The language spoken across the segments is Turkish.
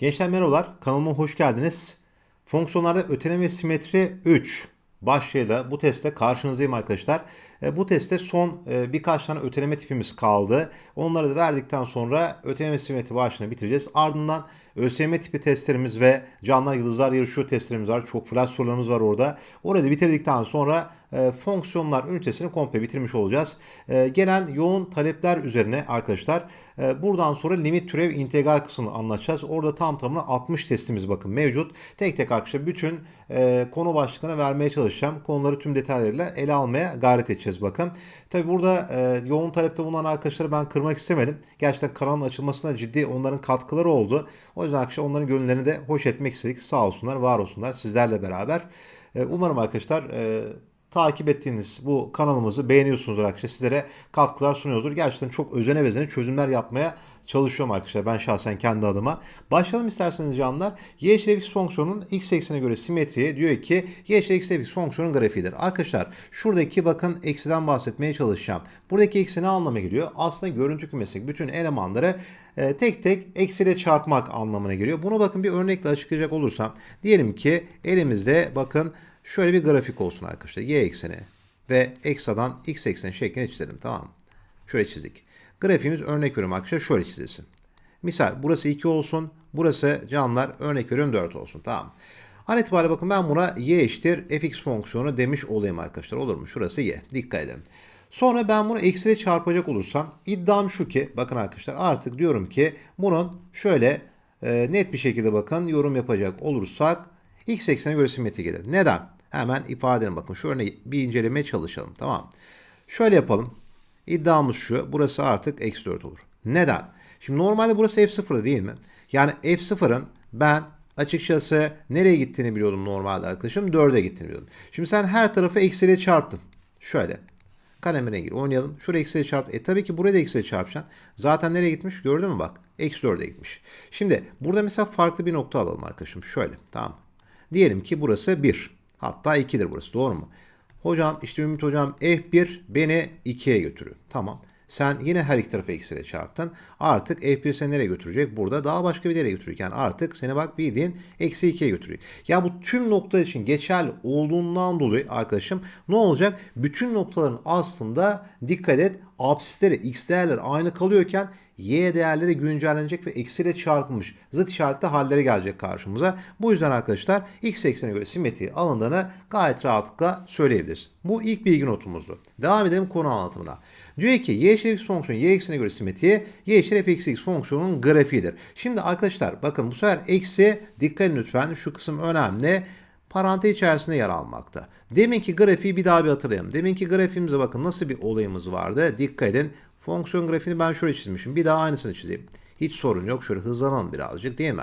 Gençler merhabalar, kanalıma hoş geldiniz. Fonksiyonlarda öteleme simetri 3 başlığıyla bu testte karşınızdayım arkadaşlar. E, Bu testte son e, birkaç tane öteleme tipimiz kaldı. Onları da verdikten sonra öteleme ve simetri başlığını bitireceğiz. Ardından ÖSYM tipi testlerimiz ve canlar yıldızlar yarışıyor testlerimiz var. Çok flash sorularımız var orada. Orayı da bitirdikten sonra e, fonksiyonlar ünitesini komple bitirmiş olacağız. E, gelen yoğun talepler üzerine arkadaşlar e, buradan sonra limit türev integral kısmını anlatacağız. Orada tam tamına 60 testimiz bakın mevcut. Tek tek arkadaşlar bütün e, konu başlıklarına vermeye çalışacağım. Konuları tüm detaylarıyla ele almaya gayret edeceğiz bakın. Tabi burada e, yoğun talepte bulunan arkadaşları ben kırmak istemedim. Gerçekten kanalın açılmasına ciddi onların katkıları oldu. O yüzden arkadaşlar onların gönüllerini de hoş etmek istedik. Sağ olsunlar, var olsunlar sizlerle beraber. E, umarım arkadaşlar e, takip ettiğiniz bu kanalımızı beğeniyorsunuzdur arkadaşlar. Sizlere katkılar sunuyoruzdur. Gerçekten çok özene bezene çözümler yapmaya çalışıyorum arkadaşlar. Ben şahsen kendi adıma. Başlayalım isterseniz canlar. Y eşittir x fonksiyonunun x eksenine göre simetriye diyor ki y eşittir x x fonksiyonun grafiğidir. Arkadaşlar şuradaki bakın eksiden bahsetmeye çalışacağım. Buradaki eksi ne anlama geliyor? Aslında görüntü kümesindeki bütün elemanları e, tek tek eksiyle çarpmak anlamına geliyor. Bunu bakın bir örnekle açıklayacak olursam. Diyelim ki elimizde bakın şöyle bir grafik olsun arkadaşlar. Y ekseni ve eksadan x ekseni şeklinde çizelim tamam mı? Şöyle çizdik. Grafiğimiz örnek veriyorum arkadaşlar şöyle çizilsin. Misal burası 2 olsun. Burası canlar örnek veriyorum 4 olsun. Tamam. An itibariyle bakın ben buna y eşittir fx fonksiyonu demiş olayım arkadaşlar. Olur mu? Şurası y. Dikkat edin. Sonra ben bunu eksiyle çarpacak olursam iddiam şu ki bakın arkadaşlar artık diyorum ki bunun şöyle e, net bir şekilde bakın yorum yapacak olursak x eksene göre simetri gelir. Neden? Hemen ifadenin bakın şu örneği bir incelemeye çalışalım. Tamam. Şöyle yapalım. İddiamız şu. Burası artık eksi 4 olur. Neden? Şimdi normalde burası f0 değil mi? Yani f0'ın ben açıkçası nereye gittiğini biliyordum normalde arkadaşım. 4'e gittiğini biliyordum. Şimdi sen her tarafı eksiyle çarptın. Şöyle. Kalem rengi oynayalım. Şuraya eksiyle çarp. E tabii ki buraya da eksiyle çarpacaksın. Zaten nereye gitmiş? Gördün mü bak? Eksi 4'e gitmiş. Şimdi burada mesela farklı bir nokta alalım arkadaşım. Şöyle. Tamam. Diyelim ki burası 1. Hatta 2'dir burası. Doğru mu? Hocam işte Ümit hocam F1 beni 2'ye götürüyor. Tamam. Sen yine her iki tarafı eksiyle çarptın. Artık F1 seni nereye götürecek? Burada daha başka bir yere götürecek. Yani artık seni bak bildiğin eksi 2'ye götürüyor. Ya bu tüm noktalar için geçerli olduğundan dolayı arkadaşım ne olacak? Bütün noktaların aslında dikkat et absisleri x değerleri aynı kalıyorken y değerleri güncellenecek ve eksiyle çarpılmış zıt işaretli hallere gelecek karşımıza. Bu yüzden arkadaşlar x eksenine göre simetri alındığını gayet rahatlıkla söyleyebiliriz. Bu ilk bilgi notumuzdu. Devam edelim konu anlatımına. Diyor ki y eşittir x fonksiyonu y eksenine göre simetriye y eşittir f x fonksiyonunun grafiğidir. Şimdi arkadaşlar bakın bu sefer eksi dikkat edin lütfen şu kısım önemli parantez içerisinde yer almakta. Deminki grafiği bir daha bir hatırlayalım. Deminki grafiğimize bakın nasıl bir olayımız vardı. Dikkat edin. Fonksiyon grafiğini ben şöyle çizmişim. Bir daha aynısını çizeyim. Hiç sorun yok. Şöyle hızlanalım birazcık değil mi?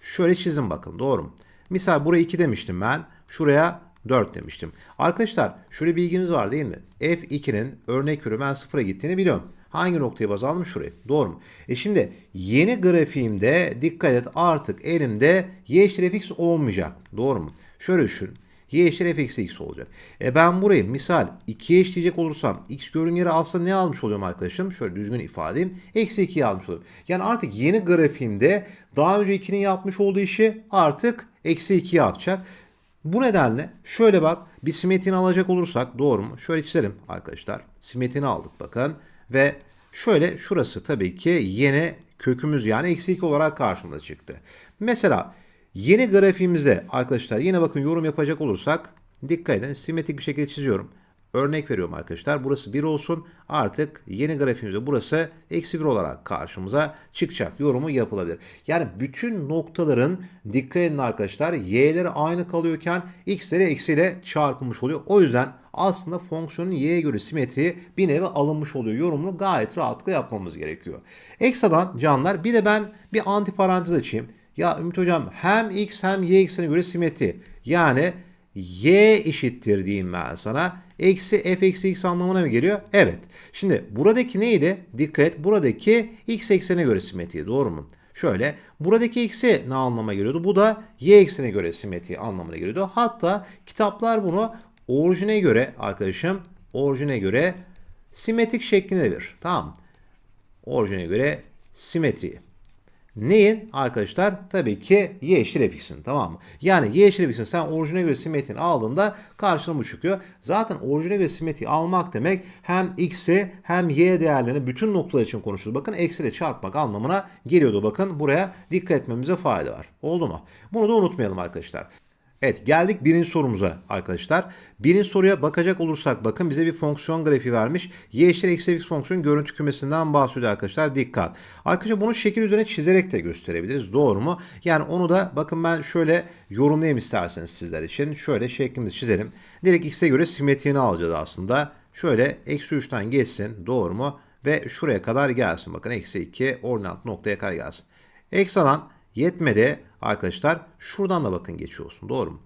Şöyle çizin bakın doğru mu? Misal buraya 2 demiştim ben. Şuraya 4 demiştim. Arkadaşlar şöyle bilgimiz var değil mi? F2'nin örnek ben 0'a gittiğini biliyorum. Hangi noktayı baz aldım? Şurayı. Doğru mu? E şimdi yeni grafiğimde dikkat et artık elimde y eşittir fx olmayacak. Doğru mu? Şöyle düşün. Y eşittir f eksi x olacak. E ben burayı misal 2'ye eşitleyecek olursam x görün yere alsa ne almış oluyorum arkadaşım? Şöyle düzgün ifade edeyim. Eksi 2'yi almış oluyorum. Yani artık yeni grafiğimde daha önce 2'nin yapmış olduğu işi artık eksi 2 yapacak. Bu nedenle şöyle bak bir simetrini alacak olursak doğru mu? Şöyle çizelim arkadaşlar. Simetrini aldık bakın. Ve şöyle şurası tabii ki yeni kökümüz yani eksi 2 olarak karşımıza çıktı. Mesela yeni grafiğimizde arkadaşlar yine bakın yorum yapacak olursak dikkat edin simetrik bir şekilde çiziyorum. Örnek veriyorum arkadaşlar. Burası 1 olsun. Artık yeni grafiğimizde burası eksi 1 olarak karşımıza çıkacak. Yorumu yapılabilir. Yani bütün noktaların dikkat edin arkadaşlar. Y'leri aynı kalıyorken x'leri eksiyle çarpılmış oluyor. O yüzden aslında fonksiyonun y'ye göre simetriye bir nevi alınmış oluyor. Yorumunu gayet rahatlıkla yapmamız gerekiyor. Eksadan canlar bir de ben bir antiparantez açayım. Ya Ümit Hocam hem x hem y eksene göre simetri. Yani y eşittir diyeyim ben sana. Eksi f eksi x anlamına mı geliyor? Evet. Şimdi buradaki neydi? Dikkat. Buradaki x eksene göre simetri. Doğru mu? Şöyle buradaki eksi ne anlama geliyordu? Bu da y eksene göre simetri anlamına geliyordu. Hatta kitaplar bunu orijine göre arkadaşım orijine göre simetrik şeklinde verir. Tamam. Orijine göre simetri. Neyin arkadaşlar? Tabii ki y eşittir fx'in tamam mı? Yani y eşittir fx'in sen orijine göre simetriğini aldığında karşına bu çıkıyor. Zaten orijine göre simetriği almak demek hem x'i hem y değerlerini bütün noktalar için konuşuyoruz. Bakın eksiyle çarpmak anlamına geliyordu. Bakın buraya dikkat etmemize fayda var. Oldu mu? Bunu da unutmayalım arkadaşlar. Evet geldik birinci sorumuza arkadaşlar. Birinci soruya bakacak olursak bakın bize bir fonksiyon grafiği vermiş. Y eşittir eksi x fonksiyon görüntü kümesinden bahsediyor arkadaşlar. Dikkat. Arkadaşlar bunu şekil üzerine çizerek de gösterebiliriz. Doğru mu? Yani onu da bakın ben şöyle yorumlayayım isterseniz sizler için. Şöyle şeklimizi çizelim. Direkt x'e göre simetriğini alacağız aslında. Şöyle eksi 3'ten geçsin. Doğru mu? Ve şuraya kadar gelsin. Bakın eksi 2 ordinat noktaya kadar gelsin. Eksi alan yetmedi arkadaşlar. Şuradan da bakın geçiyor olsun. Doğru mu?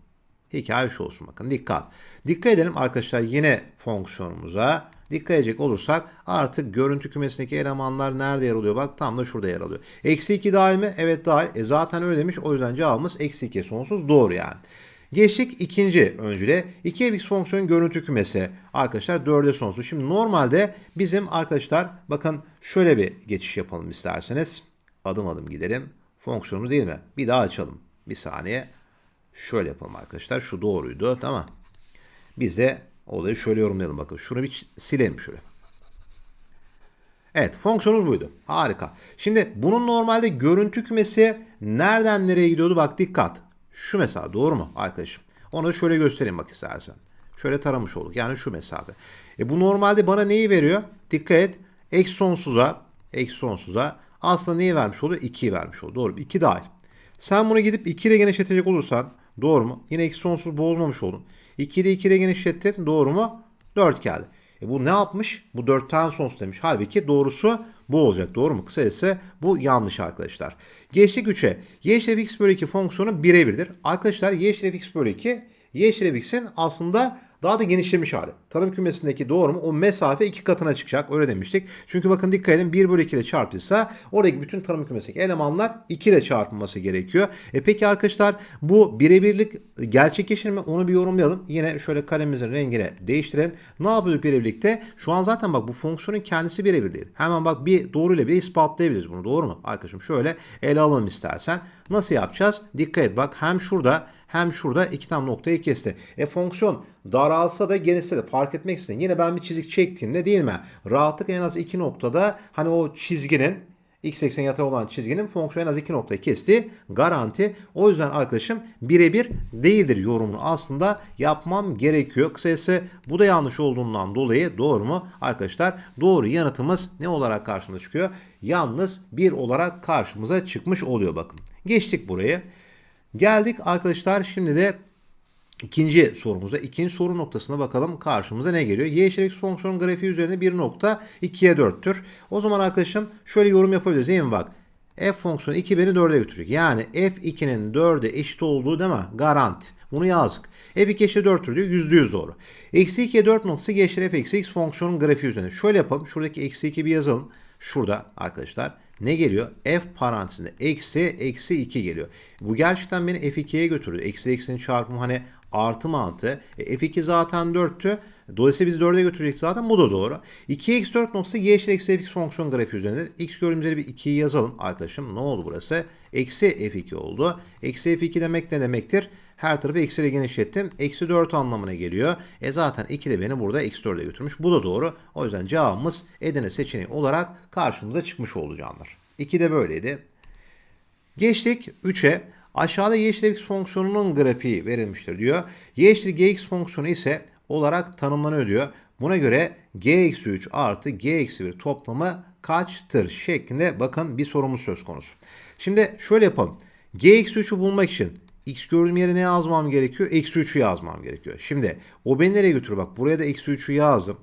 Hikaye şu olsun bakın. Dikkat. Dikkat edelim arkadaşlar yine fonksiyonumuza. Dikkat edecek olursak artık görüntü kümesindeki elemanlar nerede yer alıyor? Bak tam da şurada yer alıyor. Eksi 2 dahil mi? Evet dahil. E zaten öyle demiş. O yüzden cevabımız eksi 2 sonsuz. Doğru yani. Geçtik ikinci öncüle. 2fx fonksiyonun görüntü kümesi. Arkadaşlar 4'e sonsuz. Şimdi normalde bizim arkadaşlar bakın şöyle bir geçiş yapalım isterseniz. Adım adım gidelim. Fonksiyonumuz değil mi? Bir daha açalım. Bir saniye. Şöyle yapalım arkadaşlar. Şu doğruydu. Tamam. Biz de olayı şöyle yorumlayalım. Bakın şunu bir silelim şöyle. Evet fonksiyonumuz buydu. Harika. Şimdi bunun normalde görüntü kümesi nereden nereye gidiyordu? Bak dikkat. Şu mesela doğru mu arkadaşım? Onu şöyle göstereyim bak istersen. Şöyle taramış olduk. Yani şu mesafe. E bu normalde bana neyi veriyor? Dikkat et. Eksi sonsuza, eksi sonsuza aslında neyi vermiş oldu? 2'yi vermiş oldu. Doğru. 2 dahil. Sen bunu gidip 2 ile genişletecek olursan doğru mu? Yine eksi sonsuz bozmamış oldun. 2'yi de 2 ile genişlettin. Doğru mu? 4 geldi. E bu ne yapmış? Bu 4'ten sonsuz demiş. Halbuki doğrusu bu olacak. Doğru mu? Kısacası bu yanlış arkadaşlar. Geçtik 3'e. y x bölü 2 fonksiyonu birebirdir. Arkadaşlar y x bölü 2 y x'in aslında daha da genişlemiş hali. Tarım kümesindeki doğru mu? O mesafe iki katına çıkacak. Öyle demiştik. Çünkü bakın dikkat edin 1 bölü 2 ile çarpılsa oradaki bütün tarım kümesindeki elemanlar 2 ile çarpılması gerekiyor. E peki arkadaşlar bu birebirlik gerçekleşir mi? Onu bir yorumlayalım. Yine şöyle kalemimizin rengini değiştirelim. Ne yapıyoruz birebirlikte? Şu an zaten bak bu fonksiyonun kendisi birebir değil. Hemen bak bir doğru ile bir ispatlayabiliriz bunu. Doğru mu? Arkadaşım şöyle ele alalım istersen. Nasıl yapacağız? Dikkat et bak hem şurada hem şurada iki tane noktayı kesti. E fonksiyon daralsa da genişse de fark etmeksizin yine ben bir çizik çektiğimde değil mi? Rahatlık en az iki noktada hani o çizginin x eksen yatay olan çizginin fonksiyon en az iki noktayı kesti. Garanti. O yüzden arkadaşım birebir değildir yorumunu aslında yapmam gerekiyor. Kısacası bu da yanlış olduğundan dolayı doğru mu? Arkadaşlar doğru yanıtımız ne olarak karşımıza çıkıyor? Yalnız bir olarak karşımıza çıkmış oluyor bakın. Geçtik buraya. Geldik arkadaşlar şimdi de ikinci sorumuza. İkinci soru noktasına bakalım karşımıza ne geliyor? Y eşittir x fonksiyonun grafiği üzerinde bir nokta 2'ye 4'tür. O zaman arkadaşım şöyle yorum yapabiliriz değil mi bak? F fonksiyonu 2 beni 4'e götürecek. Yani F2'nin 4'e eşit olduğu değil mi? Garanti. Bunu yazdık. F2 eşittir 4'tür diyor. %100 doğru. Eksi 2'ye 4 noktası G eşittir f eksi x fonksiyonun grafiği üzerinde. Şöyle yapalım. Şuradaki eksi 2 bir yazalım. Şurada arkadaşlar ne geliyor? F parantezinde eksi eksi 2 geliyor. Bu gerçekten beni F2'ye götürdü. Eksi eksinin çarpımı hani artı mantığı. E, F2 zaten 4'tü. Dolayısıyla biz 4'e götürecek zaten. Bu da doğru. 2 x 4 noktası y eşittir eksi fx fonksiyon grafiği üzerinde. X gördüğümüz bir 2'yi yazalım arkadaşım. Ne oldu burası? Eksi f2 oldu. Eksi f2 demek ne demektir? Her tarafı eksiyle genişlettim. Eksi 4 anlamına geliyor. E zaten 2 de beni burada eksi 4'e götürmüş. Bu da doğru. O yüzden cevabımız Edirne seçeneği olarak karşımıza çıkmış oldu canlar. 2 de böyleydi. Geçtik 3'e. Aşağıda y x fonksiyonunun grafiği verilmiştir diyor. y gx fonksiyonu ise olarak tanımlanıyor diyor. Buna göre g eksi 3 artı g eksi 1 toplamı kaçtır şeklinde bakın bir sorumuz söz konusu. Şimdi şöyle yapalım. g eksi 3'ü bulmak için x gördüğüm yere ne yazmam gerekiyor? Eksi 3'ü yazmam gerekiyor. Şimdi o beni nereye götürür? Bak buraya da eksi 3'ü yazdım.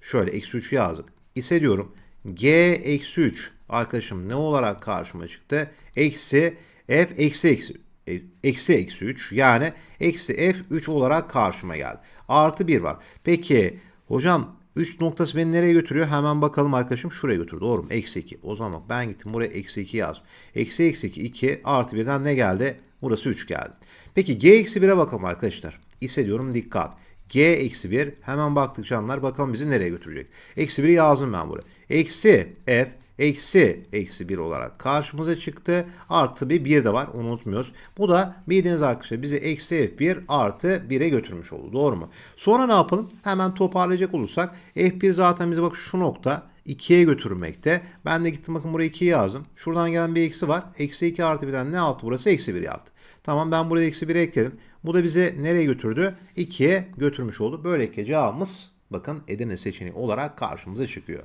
Şöyle eksi 3'ü yazdık. İse diyorum g eksi 3 arkadaşım ne olarak karşıma çıktı? Eksi f eksi eksi e, eksi eksi 3 yani eksi f 3 olarak karşıma geldi. Artı 1 var. Peki hocam 3 noktası beni nereye götürüyor? Hemen bakalım arkadaşım şuraya götür. Doğru mu? Eksi 2. O zaman bak ben gittim buraya eksi 2 yazdım. Eksi eksi 2 2 artı 1'den ne geldi? Burası 3 geldi. Peki g eksi 1'e bakalım arkadaşlar. Hissediyorum dikkat. g eksi 1 hemen baktık canlar bakalım bizi nereye götürecek. Eksi 1'i yazdım ben buraya. Eksi f eksi eksi 1 olarak karşımıza çıktı. Artı bir 1 de var unutmuyoruz. Bu da bildiğiniz arkadaşlar bizi eksi f1 artı 1'e götürmüş oldu. Doğru mu? Sonra ne yapalım? Hemen toparlayacak olursak f1 zaten bize bak şu nokta 2'ye götürmekte. Ben de gittim bakın buraya 2'yi yazdım. Şuradan gelen bir eksi var. Eksi 2 artı 1'den ne yaptı burası? Eksi 1 yaptı. Tamam ben buraya eksi 1'e ekledim. Bu da bize nereye götürdü? 2'ye götürmüş oldu. Böylelikle cevabımız bakın Edirne seçeneği olarak karşımıza çıkıyor.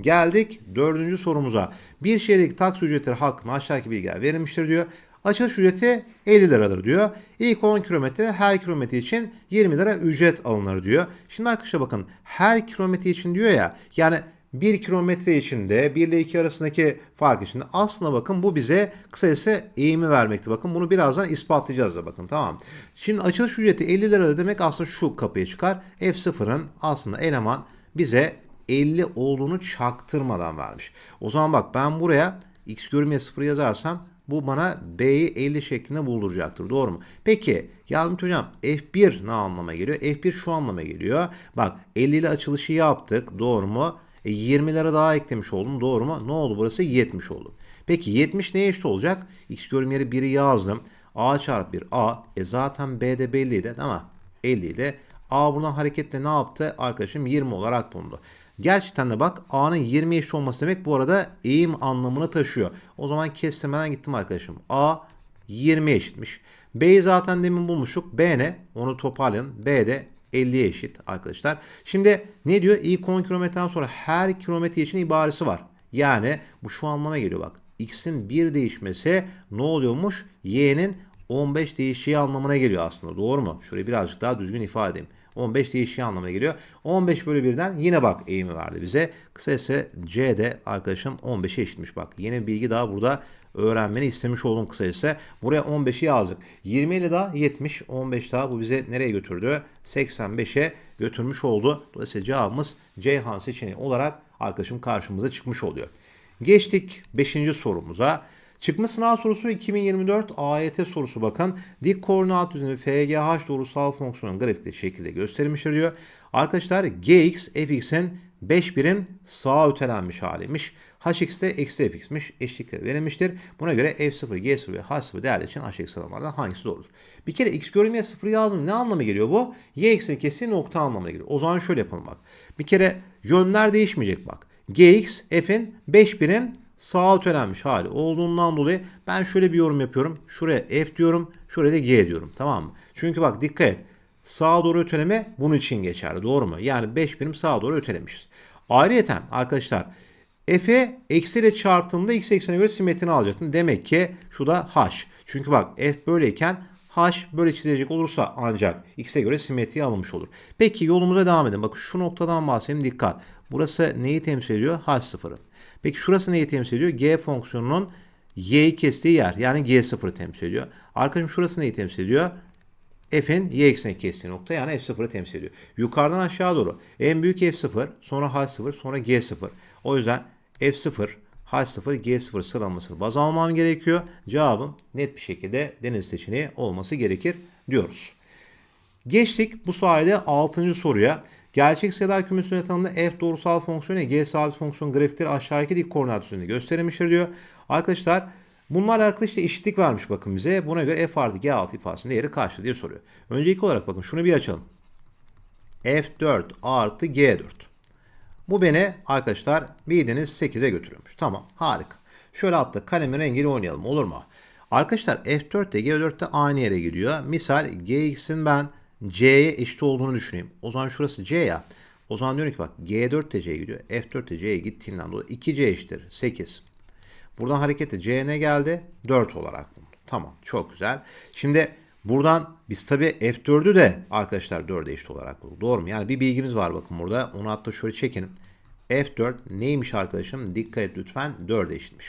Geldik dördüncü sorumuza. Bir şehirdeki taksi ücretleri hakkında aşağıdaki bilgiler verilmiştir diyor. Açılış ücreti 50 liradır diyor. İlk 10 kilometre her kilometre için 20 lira ücret alınır diyor. Şimdi arkadaşlar bakın her kilometre için diyor ya yani 1 kilometre içinde 1 ile 2 arasındaki fark içinde aslında bakın bu bize kısacası eğimi vermekte. Bakın bunu birazdan ispatlayacağız da bakın tamam. Şimdi açılış ücreti 50 lira demek aslında şu kapıya çıkar. F0'ın aslında eleman bize 50 olduğunu çaktırmadan vermiş. O zaman bak ben buraya x görünmeye 0 yazarsam bu bana B'yi 50 şeklinde bulduracaktır. Doğru mu? Peki yardımcı hocam F1 ne anlama geliyor? F1 şu anlama geliyor. Bak 50 ile açılışı yaptık. Doğru mu? E, 20 lira daha eklemiş oldum. Doğru mu? Ne oldu burası? 70 oldu. Peki 70 neye eşit olacak? X görüm yeri 1'i yazdım. A çarpı 1 A. E zaten B'de belliydi değil mi? 50 ile A buna hareketle ne yaptı? Arkadaşım 20 olarak bulundu. Gerçekten de bak A'nın 20 eşit olması demek bu arada eğim anlamını taşıyor. O zaman kestirmeden gittim arkadaşım. A 20 eşitmiş. B'yi zaten demin bulmuştuk. B ne? Onu toparlayın. B de 50'ye eşit arkadaşlar. Şimdi ne diyor? İlk 10 kilometreden sonra her kilometre için ibaresi var. Yani bu şu anlama geliyor bak. X'in 1 değişmesi ne oluyormuş? Y'nin 15 değişiği anlamına geliyor aslında. Doğru mu? Şurayı birazcık daha düzgün ifade edeyim. 15 değişiği anlamına geliyor. 15 bölü 1'den yine bak eğimi verdi bize. Kısacası C de arkadaşım 15'e eşitmiş bak. Yeni bir bilgi daha burada öğrenmeni istemiş oldum kısacası. Buraya 15'i yazdık. 20 ile daha 70. 15 daha bu bize nereye götürdü? 85'e götürmüş oldu. Dolayısıyla cevabımız Ceyhan seçeneği olarak arkadaşım karşımıza çıkmış oluyor. Geçtik 5. sorumuza. Çıkma sınav sorusu 2024 AYT sorusu bakın. Dik koordinat düzeni FGH doğrusal fonksiyonun grafikte şekilde gösterilmiştir diyor. Arkadaşlar Gx fx'in 5 birim sağa ötelenmiş haliymiş. Hx de eksi fx'miş. Eşlikleri verilmiştir. Buna göre f0, g0 ve h0 değerler için aşağıdaki sıralamalardan hangisi doğrudur? Bir kere x görünmeye 0 yazdım. Ne anlamı geliyor bu? y ekseni kestiği nokta anlamına geliyor. O zaman şöyle yapalım bak. Bir kere yönler değişmeyecek bak. gx f'in 5 birim sağa ötelenmiş hali olduğundan dolayı ben şöyle bir yorum yapıyorum. Şuraya f diyorum. Şuraya da g diyorum. Tamam mı? Çünkü bak dikkat et. Sağa doğru öteleme bunun için geçerli. Doğru mu? Yani 5 birim sağa doğru ötelemişiz. Ayrıyeten arkadaşlar f'e eksi ile çarptığımda x eksenine göre simetrini alacaktım. Demek ki şu da h. Çünkü bak f böyleyken h böyle çizilecek olursa ancak x'e göre simetri alınmış olur. Peki yolumuza devam edelim. Bak şu noktadan bahsedelim dikkat. Burası neyi temsil ediyor? h0'ı. Peki şurası neyi temsil ediyor? G fonksiyonunun y'yi kestiği yer. Yani G0'ı temsil ediyor. Arkadaşım şurası neyi temsil ediyor? F'in y ekseni kestiği nokta yani F0'ı temsil ediyor. Yukarıdan aşağı doğru en büyük F0 sonra H0 sonra G0. O yüzden F0 H0 G0 sıralamasını baz almam gerekiyor. Cevabım net bir şekilde deniz seçeneği olması gerekir diyoruz. Geçtik bu sayede 6. soruya. Gerçek sayılar kümesine tanımlı f doğrusal fonksiyon ile g sabit fonksiyon grafikleri aşağıdaki dik koordinat üzerinde gösterilmiştir diyor. Arkadaşlar bunlarla alakalı işte eşitlik vermiş bakın bize. Buna göre f artı g altı ifadesinin değeri kaçtır diye soruyor. Öncelikli olarak bakın şunu bir açalım. f4 artı g4. Bu beni arkadaşlar bildiğiniz 8'e götürüyormuş. Tamam harika. Şöyle altta kalemin rengiyle oynayalım olur mu? Arkadaşlar F4 de G4 de aynı yere gidiyor. Misal Gx'in ben C'ye eşit olduğunu düşüneyim. O zaman şurası C ya. O zaman diyorum ki bak G4 de C'ye gidiyor. F4 de C'ye gittiğinden dolayı 2C eşittir 8. Buradan hareketle C ne geldi? 4 olarak bulundu. Tamam çok güzel. Şimdi buradan biz tabi F4'ü de arkadaşlar 4'e eşit olarak bulduk. Doğru mu? Yani bir bilgimiz var bakın burada. Onu hatta şöyle çekin. F4 neymiş arkadaşım? Dikkat et lütfen 4'e eşitmiş.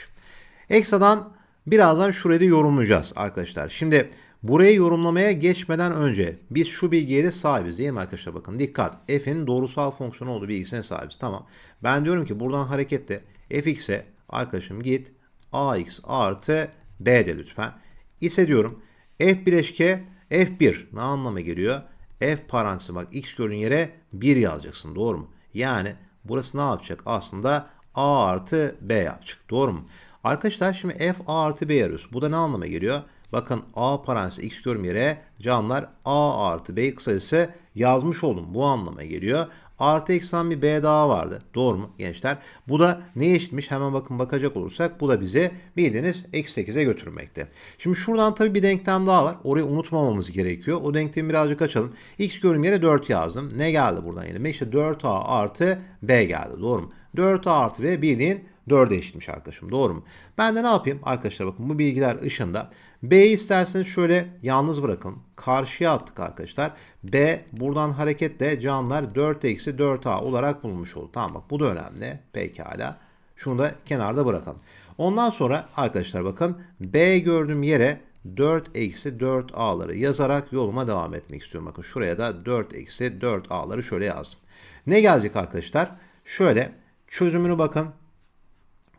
Eksa'dan birazdan şurayı da yorumlayacağız arkadaşlar. Şimdi Burayı yorumlamaya geçmeden önce biz şu bilgiye de sahibiz değil mi arkadaşlar? Bakın dikkat. F'in doğrusal fonksiyonu olduğu bilgisine sahibiz. Tamam. Ben diyorum ki buradan hareketle fx'e arkadaşım git ax artı b de lütfen. İse diyorum f bileşke f1 ne anlama geliyor? f parantezi bak x görün yere 1 yazacaksın doğru mu? Yani burası ne yapacak? Aslında A artı B yapacak. Doğru mu? Arkadaşlar şimdi f a artı b arıyoruz. Bu da ne anlama geliyor? Bakın a parantez x diyorum yere canlar a artı b kısacası yazmış oldum. Bu anlama geliyor. Artı eksen bir b daha vardı. Doğru mu gençler? Bu da ne eşitmiş? Hemen bakın bakacak olursak bu da bizi bildiğiniz eksi 8'e götürmekte. Şimdi şuradan tabii bir denklem daha var. Orayı unutmamamız gerekiyor. O denklemi birazcık açalım. X görüm yere 4 yazdım. Ne geldi buradan yine? İşte 4a artı b geldi. Doğru mu? 4a artı b bildiğin 4'e eşitmiş arkadaşım. Doğru mu? Ben de ne yapayım? Arkadaşlar bakın bu bilgiler ışığında. B'yi isterseniz şöyle yalnız bırakın. Karşıya attık arkadaşlar. B buradan hareketle canlar 4 eksi 4A olarak bulunmuş oldu. Tamam bak bu da önemli. Pekala. Şunu da kenarda bırakalım. Ondan sonra arkadaşlar bakın B gördüğüm yere 4 eksi 4A'ları yazarak yoluma devam etmek istiyorum. Bakın şuraya da 4 eksi 4A'ları şöyle yazdım. Ne gelecek arkadaşlar? Şöyle çözümünü bakın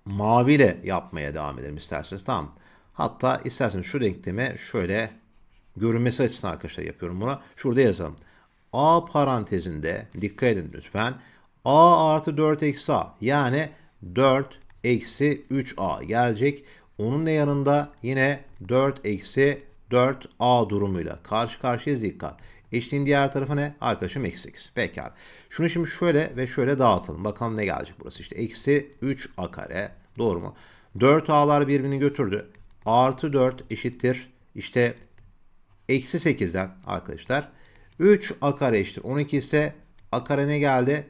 maviyle yapmaya devam edelim isterseniz. Tamam. Hatta isterseniz şu denklemi şöyle görünmesi açısından arkadaşlar yapıyorum bunu. Şurada yazalım. A parantezinde dikkat edin lütfen. A artı 4 eksi A yani 4 eksi 3A gelecek. Onun da yanında yine 4 eksi 4A durumuyla karşı karşıyayız dikkat. Eşliğin diğer tarafı ne? Arkadaşım eksi 8. Pekala. Şunu şimdi şöyle ve şöyle dağıtalım. Bakalım ne gelecek burası. İşte eksi 3a kare. Doğru mu? 4a'lar birbirini götürdü. Artı 4 eşittir. İşte eksi 8'den arkadaşlar. 3a kare eşittir. 12 ise a kare ne geldi?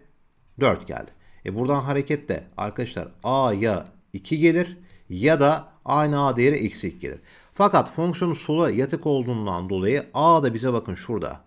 4 geldi. E buradan hareketle arkadaşlar a ya 2 gelir ya da aynı a değeri eksi 2 gelir. Fakat fonksiyonun sola yatık olduğundan dolayı a da bize bakın şurada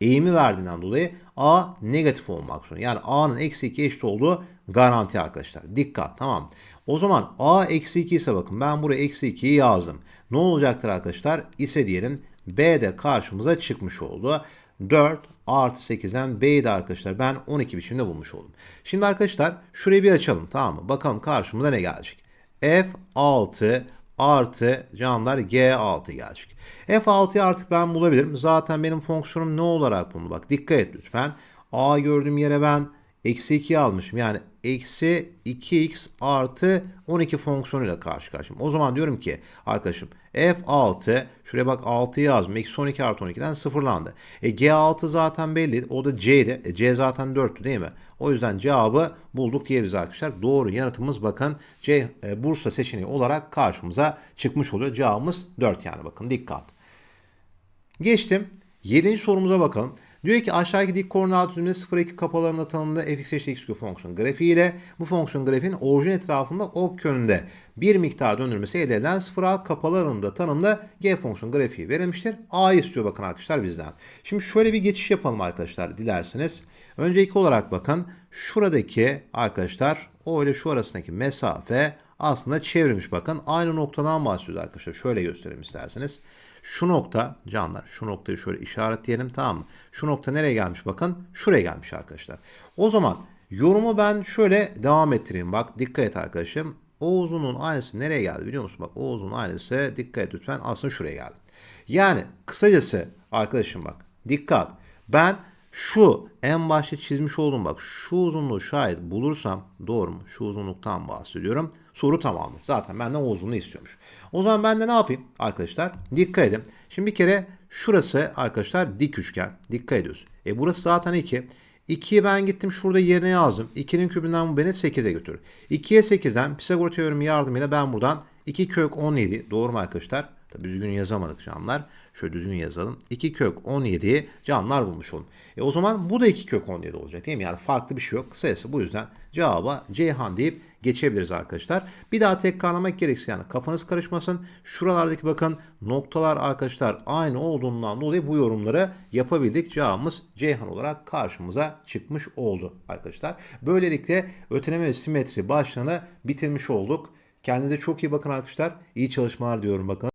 eğimi verdiğinden dolayı a negatif olmak zorunda. Yani a'nın eksi 2 eşit olduğu garanti arkadaşlar. Dikkat tamam. O zaman a eksi 2 ise bakın ben buraya eksi 2'yi yazdım. Ne olacaktır arkadaşlar? İse diyelim b de karşımıza çıkmış oldu. 4 artı 8'den b'yi de arkadaşlar ben 12 biçimde bulmuş oldum. Şimdi arkadaşlar şurayı bir açalım tamam mı? Bakalım karşımıza ne gelecek? f6 artı canlar G6 gelecek. F6'yı artık ben bulabilirim. Zaten benim fonksiyonum ne olarak bunu bak dikkat et lütfen. A gördüğüm yere ben eksi 2 almışım. Yani eksi 2x artı 12 fonksiyonuyla karşı karşıyayım. O zaman diyorum ki arkadaşım F6 şuraya bak 6 yazdım. Eksi 12 artı 12'den sıfırlandı. E, G6 zaten belli. O da C'di. E, C zaten 4'tü değil mi? O yüzden cevabı bulduk diyebiliriz arkadaşlar. Doğru yanıtımız bakın C e, Bursa seçeneği olarak karşımıza çıkmış oluyor. Cevabımız 4 yani bakın dikkat. Geçtim. 7. sorumuza bakalım. Diyor ki aşağıdaki dik koordinat düzleminde 0-2 kapalarında tanımlı fx eşit x küp fonksiyon grafiği ile bu fonksiyon grafiğinin orijin etrafında ok yönünde bir miktar döndürmesi elde edilen 0a kapalarında tanımlı g fonksiyon grafiği verilmiştir. A istiyor bakın arkadaşlar bizden. Şimdi şöyle bir geçiş yapalım arkadaşlar dilerseniz. Önce ilk olarak bakın şuradaki arkadaşlar o ile şu arasındaki mesafe aslında çevrilmiş bakın. Aynı noktadan bahsediyoruz arkadaşlar. Şöyle göstereyim isterseniz. Şu nokta canlar şu noktayı şöyle işaretleyelim tamam mı? Şu nokta nereye gelmiş bakın şuraya gelmiş arkadaşlar. O zaman yorumu ben şöyle devam ettireyim bak dikkat et arkadaşım. O uzunluğun aynısı nereye geldi biliyor musun? Bak o uzunluğun aynısı dikkat et lütfen aslında şuraya geldi. Yani kısacası arkadaşım bak dikkat ben şu en başta çizmiş olduğum bak şu uzunluğu şayet bulursam doğru mu? Şu uzunluktan bahsediyorum. Soru tamamdır. Zaten benden o uzunluğu istiyormuş. O zaman ben de ne yapayım arkadaşlar? Dikkat edin. Şimdi bir kere şurası arkadaşlar dik üçgen. Dikkat ediyoruz. E burası zaten 2. 2'yi ben gittim şurada yerine yazdım. 2'nin kübünden bu beni 8'e götürür. 2'ye 8'den Pisagor teoremi yardımıyla ben buradan 2 kök 17 doğru mu arkadaşlar? Tabi düzgün yazamadık canlar. Şöyle düzgün yazalım. 2 kök 17'yi canlar bulmuş olun. E o zaman bu da 2 kök 17 olacak değil mi? Yani farklı bir şey yok. Kısacası bu yüzden cevaba Ceyhan deyip geçebiliriz arkadaşlar. Bir daha tekrarlamak gerekirse yani kafanız karışmasın. Şuralardaki bakın noktalar arkadaşlar aynı olduğundan dolayı bu yorumları yapabildik. Cevabımız Ceyhan olarak karşımıza çıkmış oldu arkadaşlar. Böylelikle öteleme ve simetri başlığını bitirmiş olduk. Kendinize çok iyi bakın arkadaşlar. İyi çalışmalar diyorum bakın.